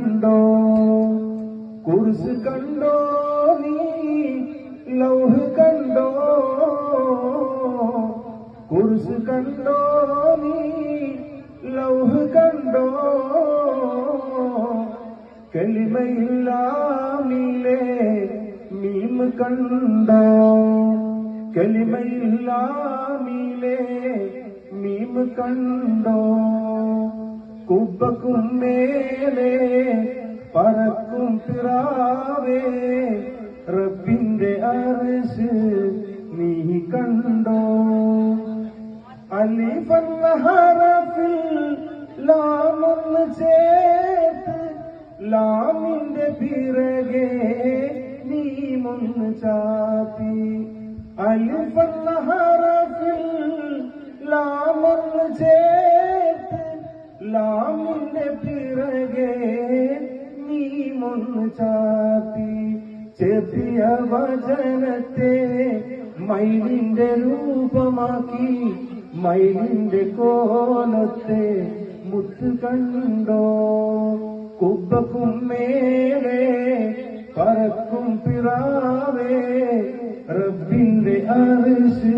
കണ്ടോ? കുർസ് കണ്ടോ നീ? ലൗഹ് കണ്ടോ? കുർസ് കണ്ടോ നീ? ലൗഹ് കണ്ടോ? കലിമയില്ലാമിലെ മീം കണ്ടോ? കലിമയില്ലാമിലെ മീം കണ്ടോ? കുബക്കും മേലെ പറക്കും പിറാവേ റബ്ബിന്റെ അരശ് നീ കണ്ടോ? അലിഫെന്ന ഹറഫിൽ ലാമൊന്ന് ചേർത്ത് ലാമിന്റെ പിറകെ നീ മുന്ന് ചാത്തി അലിഫെന്ന ഹറഫിൽ ലാമൊന്ന് ചേർത്ത് ലാമിന്റെ പിറകെ ചാത്തി ചെത്തിയ വചനത്തെ മയിലിന്റെ രൂപമാക്കി മയിലിന്റെ കോലത്തെ മുത്ത് കണ്ടോ? കുബക്കും മേലെ പറക്കും പിറാവേ റബ്ബിന്റെ അറിശ്